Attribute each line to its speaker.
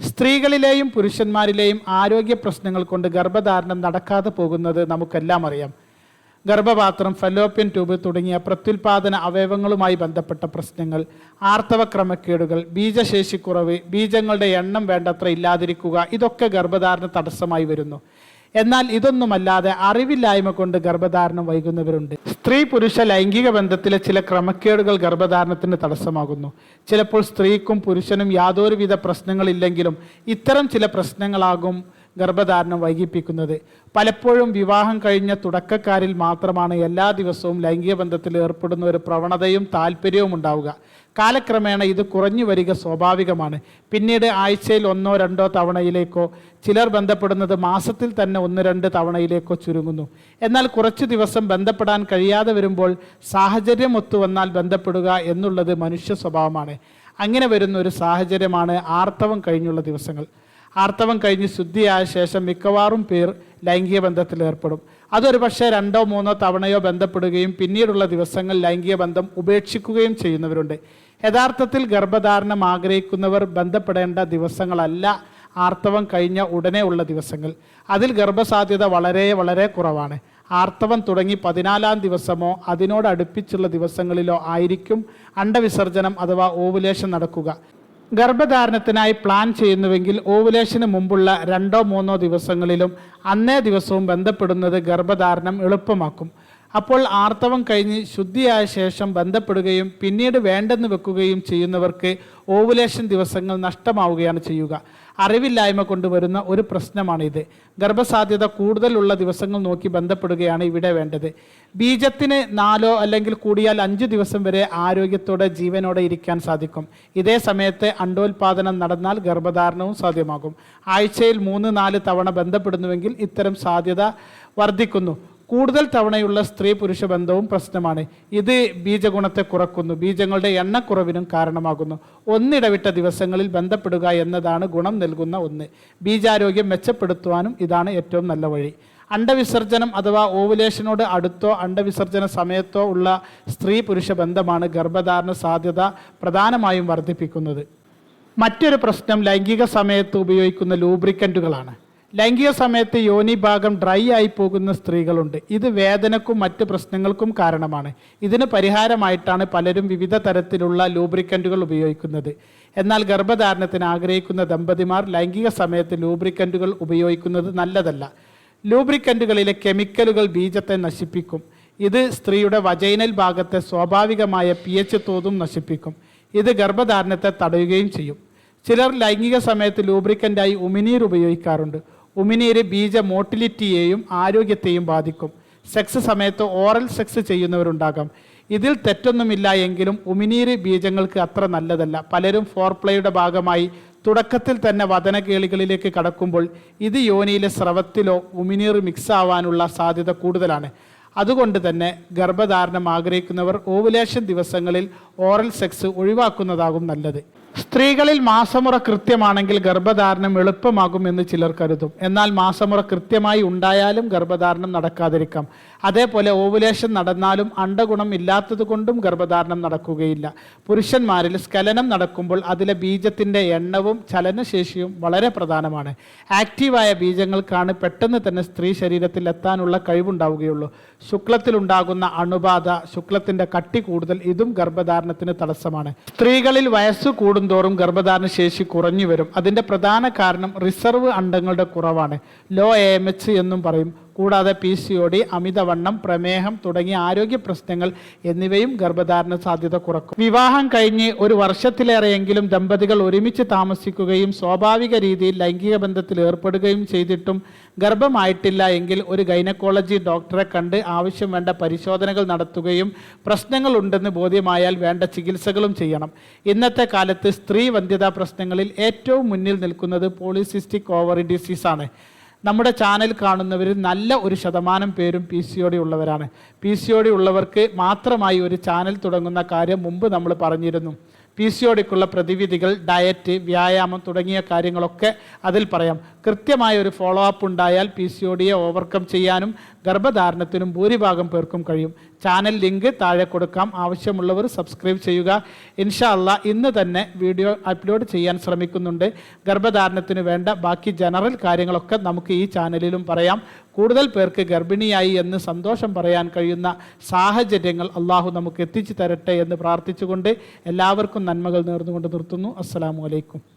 Speaker 1: സ്ത്രീകളിലെയും പുരുഷന്മാരിലെയും ആരോഗ്യ പ്രശ്നങ്ങൾ കൊണ്ട് ഗർഭധാരണം നടക്കാതെ പോകുന്നത് നമുക്കെല്ലാം അറിയാം. ഗർഭപാത്രം ഫലോപ്യൻ ട്യൂബ് തുടങ്ങിയ പ്രത്യുൽപാദന അവയവങ്ങളുമായി ബന്ധപ്പെട്ട പ്രശ്നങ്ങൾ ആർത്തവ ക്രമക്കേടുകൾ ബീജശേഷിക്കുറവ് ബീജങ്ങളുടെ എണ്ണം വേണ്ടത്ര ഇല്ലാതിരിക്കുക ഇതൊക്കെ ഗർഭധാരണ തടസ്സമായി വരുന്നു. എന്നാൽ ഇതൊന്നുമല്ലാതെ അറിവില്ലായ്മ കൊണ്ട് ഗർഭധാരണം വൈകുന്നവരുണ്ട്. സ്ത്രീ പുരുഷ ലൈംഗിക ബന്ധത്തിലെ ചില ക്രമക്കേടുകൾ ഗർഭധാരണത്തിന് തടസ്സമാകുന്നു. ചിലപ്പോൾ സ്ത്രീക്കും പുരുഷനും യാതൊരുവിധ പ്രശ്നങ്ങളില്ലെങ്കിലും ഇത്തരം ചില പ്രശ്നങ്ങളാകും ഗർഭധാരണം വൈകിപ്പിക്കുന്നത്. പലപ്പോഴും വിവാഹം കഴിഞ്ഞ തുടക്കക്കാരിൽ മാത്രമാണ് എല്ലാ ദിവസവും ലൈംഗിക ബന്ധത്തിൽ ഏർപ്പെടുന്ന ഒരു പ്രവണതയും താല്പര്യവും ഉണ്ടാവുക. കാലക്രമേണ ഇത് കുറഞ്ഞു വരിക സ്വാഭാവികമാണ്. പിന്നീട് ആഴ്ചയിൽ ഒന്നോ രണ്ടോ തവണയിലേക്കോ ചിലർ ബന്ധപ്പെടുന്നത് മാസത്തിൽ തന്നെ ഒന്ന് രണ്ട് തവണയിലേക്കോ ചുരുങ്ങുന്നു. എന്നാൽ കുറച്ചു ദിവസം ബന്ധപ്പെടാൻ കഴിയാതെ വരുമ്പോൾ സാഹചര്യം ഒത്തുവന്നാൽ ബന്ധപ്പെടുക എന്നുള്ളത് മനുഷ്യ സ്വഭാവമാണ്. അങ്ങനെ വരുന്ന ഒരു സാഹചര്യമാണ് ആർത്തവം കഴിഞ്ഞുള്ള ദിവസങ്ങൾ. ആർത്തവം കഴിഞ്ഞ് ശുദ്ധിയായ ശേഷം മിക്കവാറും പേർ ലൈംഗിക ബന്ധത്തിൽ ഏർപ്പെടും. അതൊരു പക്ഷേ രണ്ടോ മൂന്നോ തവണയോ ബന്ധപ്പെടുകയും പിന്നീടുള്ള ദിവസങ്ങൾ ലൈംഗിക ബന്ധം ഉപേക്ഷിക്കുകയും ചെയ്യുന്നവരുണ്ട്. യഥാർത്ഥത്തിൽ ഗർഭധാരണം ആഗ്രഹിക്കുന്നവർ ബന്ധപ്പെടേണ്ട ദിവസങ്ങളല്ല ആർത്തവം കഴിഞ്ഞ ഉടനെ ഉള്ള ദിവസങ്ങൾ. അതിൽ ഗർഭസാധ്യത വളരെ വളരെ കുറവാണ്. ആർത്തവം തുടങ്ങി പതിനാലാം ദിവസമോ അതിനോട് അടുപ്പിച്ചുള്ള ദിവസങ്ങളിലോ ആയിരിക്കും അണ്ടവിസർജനം അഥവാ ഓവുലേഷൻ നടക്കുക. ഗർഭധാരണത്തിനായി പ്ലാൻ ചെയ്യുന്നുവെങ്കിൽ ഓവുലേഷന് മുമ്പുള്ള രണ്ടോ മൂന്നോ ദിവസങ്ങളിലും അന്നേ ദിവസവും ബന്ധപ്പെടുന്നത് ഗർഭധാരണം എളുപ്പമാക്കും. അപ്പോൾ ആർത്തവം കഴിഞ്ഞ് ശുദ്ധിയായ ശേഷം ബന്ധപ്പെടുകയും പിന്നീട് വേണ്ടെന്ന് വെക്കുകയും ചെയ്യുന്നവർക്ക് ഓവുലേഷൻ ദിവസങ്ങൾ നഷ്ടമാവുകയാണ് ചെയ്യുക. അറിവില്ലായ്മ കൊണ്ടുവരുന്ന ഒരു പ്രശ്നമാണിത്. ഗർഭസാധ്യത കൂടുതലുള്ള ദിവസങ്ങൾ നോക്കി ബന്ധപ്പെടുകയാണ് ഇവിടെ വേണ്ടത്. ബീജത്തിന് നാലോ അല്ലെങ്കിൽ കൂടിയാൽ അഞ്ച് ദിവസം വരെ ആരോഗ്യത്തോടെ ജീവനോടെ ഇരിക്കാൻ സാധിക്കും. ഇതേ സമയത്ത് അണ്ടോൽപാദനം നടന്നാൽ ഗർഭധാരണവും സാധ്യമാകും. ആഴ്ചയിൽ മൂന്ന് നാല് തവണ ബന്ധപ്പെടുന്നുവെങ്കിൽ ഇത്തരം സാധ്യത വർദ്ധിക്കുന്നു. കൂടുതൽ തവണയുള്ള സ്ത്രീ പുരുഷ ബന്ധവും പ്രശ്നമാണ്. ഇത് ബീജഗുണത്തെ കുറക്കുന്നു. ബീജങ്ങളുടെ എണ്ണക്കുറവിനും കാരണമാകുന്നു. ഒന്നിടവിട്ട ദിവസങ്ങളിൽ ബന്ധപ്പെടുക എന്നതാണ് ഗുണം നൽകുന്ന ഒന്ന്. ബീജാരോഗ്യം മെച്ചപ്പെടുത്തുവാനും ഇതാണ് ഏറ്റവും നല്ല വഴി. അണ്ടവിസർജനം അഥവാ ഓവുലേഷനോട് അടുത്തോ അണ്ടവിസർജന സമയത്തോ ഉള്ള സ്ത്രീ പുരുഷ ബന്ധമാണ് ഗർഭധാരണ സാധ്യത പ്രധാനമായും വർദ്ധിപ്പിക്കുന്നത്. മറ്റൊരു പ്രശ്നം ലൈംഗിക സമയത്ത് ഉപയോഗിക്കുന്ന ലൂബ്രിക്കന്റുകളാണ് ലൈംഗിക സമയത്ത് യോനി ഭാഗം ഡ്രൈ ആയി പോകുന്ന സ്ത്രീകളുണ്ട്. ഇത് വേദനക്കും മറ്റ് പ്രശ്നങ്ങൾക്കും കാരണമാണ്. ഇതിന് പരിഹാരമായിട്ടാണ് പലരും വിവിധ തരത്തിലുള്ള ലൂബ്രിക്കന്റുകൾ ഉപയോഗിക്കുന്നത്. എന്നാൽ ഗർഭധാരണത്തിന് ആഗ്രഹിക്കുന്ന ദമ്പതിമാർ ലൈംഗിക സമയത്ത് ലൂബ്രിക്കന്റുകൾ ഉപയോഗിക്കുന്നത് നല്ലതല്ല. ലൂബ്രിക്കന്റുകളിലെ കെമിക്കലുകൾ ബീജത്തെ നശിപ്പിക്കും. ഇത് സ്ത്രീയുടെ വജൈനൽ ഭാഗത്തെ സ്വാഭാവികമായ പി എച്ച് തോതും നശിപ്പിക്കും. ഇത് ഗർഭധാരണത്തെ തടയുകയും ചെയ്യും. ചിലർ ലൈംഗിക സമയത്ത് ലൂബ്രിക്കന്റായി ഉമിനീർ ഉപയോഗിക്കാറുണ്ട്. ഉമിനീര് ബീജ മോട്ടിലിറ്റിയെയും ആരോഗ്യത്തെയും ബാധിക്കും. സെക്സ് സമയത്ത് ഓറൽ സെക്സ് ചെയ്യുന്നവരുണ്ടാകാം. ഇതിൽ തെറ്റൊന്നുമില്ല എങ്കിലും ഉമിനീര് ബീജങ്ങൾക്ക് അത്ര നല്ലതല്ല. പലരും ഫോർപ്ലേയുടെ ഭാഗമായി തുടക്കത്തിൽ തന്നെ വതനകേളികളിലേക്ക് കടക്കുമ്പോൾ ഇത് യോനിയിലെ സ്രവത്തിലോ ഉമിനീർ മിക്സ് ആവാനുള്ള സാധ്യത കൂടുതലാണ്. അതുകൊണ്ട് തന്നെ ഗർഭധാരണം ആഗ്രഹിക്കുന്നവർ ഓവുലേഷൻ ദിവസങ്ങളിൽ ഓറൽ സെക്സ് ഒഴിവാക്കുന്നതാകും നല്ലത്. സ്ത്രീകളിൽ മാസമുറ കൃത്യമാണെങ്കിൽ ഗർഭധാരണം എളുപ്പമാകുമെന്ന് ചിലർ കരുതും. എന്നാൽ മാസമുറ കൃത്യമായി ഉണ്ടായാലും ഗർഭധാരണം നടക്കാതിരിക്കാം. അതേപോലെ ഓവുലേഷൻ നടന്നാലും അണ്ടഗുണം ഇല്ലാത്തത് കൊണ്ടും ഗർഭധാരണം നടക്കുകയില്ല. പുരുഷന്മാരിൽ സ്കലനം നടക്കുമ്പോൾ അതിലെ ബീജത്തിന്റെ എണ്ണവും ചലനശേഷിയും വളരെ പ്രധാനമാണ്. ആക്റ്റീവായ ബീജങ്ങൾക്കാണ് പെട്ടെന്ന് തന്നെ സ്ത്രീ ശരീരത്തിൽ എത്താനുള്ള കഴിവുണ്ടാവുകയുള്ളൂ. ശുക്ലത്തിലുണ്ടാകുന്ന അണുബാധ ശുക്ലത്തിന്റെ കട്ടി കൂടുതൽ ഇതും ഗർഭധാരണത്തിന് തടസ്സമാണ്. സ്ത്രീകളിൽ വയസ്സ് കൂടുന്തോറും ഗർഭധാരണ ശേഷി കുറഞ്ഞു വരും. അതിന്റെ പ്രധാന കാരണം റിസർവ് അണ്ടങ്ങളുടെ കുറവാണ്. ലോ എ എം എച്ച് എന്നും പറയും. കൂടാതെ പി സി ഒ ഡി അമിതവണ്ണം പ്രമേഹം തുടങ്ങിയ ആരോഗ്യ പ്രശ്നങ്ങൾ എന്നിവയും ഗർഭധാരണ സാധ്യത കുറക്കും. വിവാഹം കഴിഞ്ഞ് ഒരു വർഷത്തിലേറെയെങ്കിലും ദമ്പതികൾ ഒരുമിച്ച് താമസിക്കുകയും സ്വാഭാവിക രീതിയിൽ ലൈംഗിക ബന്ധത്തിൽ ഏർപ്പെടുകയും ചെയ്തിട്ടും ഗർഭമായിട്ടില്ല എങ്കിൽ ഒരു ഗൈനക്കോളജി ഡോക്ടറെ കണ്ട് ആവശ്യം വേണ്ട പരിശോധനകൾ നടത്തുകയും പ്രശ്നങ്ങൾ ഉണ്ടെന്ന് ബോധ്യമായാൽ വേണ്ട ചികിത്സകളും ചെയ്യണം. ഇന്നത്തെ കാലത്ത് സ്ത്രീ വന്ധ്യതാ പ്രശ്നങ്ങളിൽ ഏറ്റവും മുന്നിൽ നിൽക്കുന്നത് പോളിസിസ്റ്റിക് ഓവറി ഡിസീസാണ്. നമ്മുടെ ചാനൽ കാണുന്നവർ നല്ല ഒരു ശതമാനം പേരും പി സി ഒ ഡി ഉള്ളവരാണ്. പി സി ഒ ഡി ഉള്ളവർക്ക് മാത്രമായി ഒരു ചാനൽ തുടങ്ങുന്ന കാര്യം മുമ്പ് നമ്മൾ പറഞ്ഞിരുന്നു. പി സി ഒ ഡിക്കുള്ള പ്രതിവിധികൾ ഡയറ്റ് വ്യായാമം തുടങ്ങിയ കാര്യങ്ങളൊക്കെ അതിൽ പറയാം. കൃത്യമായ ഒരു ഫോളോ അപ്പ് ഉണ്ടായാൽ പി സി ഒ ഡിയെ ഓവർകം ചെയ്യാനും ഗർഭധാരണത്തിനും ഭൂരിഭാഗം പേർക്കും കഴിയും. ചാനൽ ലിങ്ക് താഴെ കൊടുക്കാം. ആവശ്യമുള്ളവർ സബ്സ്ക്രൈബ് ചെയ്യുക. ഇൻഷാ ഇന്ന് തന്നെ വീഡിയോ അപ്ലോഡ് ചെയ്യാൻ ശ്രമിക്കുന്നുണ്ട്. ഗർഭധാരണത്തിന് വേണ്ട ബാക്കി ജനറൽ കാര്യങ്ങളൊക്കെ നമുക്ക് ഈ ചാനലിലും പറയാം. കൂടുതൽ പേർക്ക് ഗർഭിണിയായി എന്ന് സന്തോഷം പറയാൻ കഴിയുന്ന സാഹചര്യങ്ങൾ അള്ളാഹു നമുക്ക് എത്തിച്ചു തരട്ടെ എന്ന് പ്രാർത്ഥിച്ചുകൊണ്ട് എല്ലാവർക്കും നന്മകൾ നേർന്നുകൊണ്ട് നിർത്തുന്നു. അസ്സാം അലൈക്കും.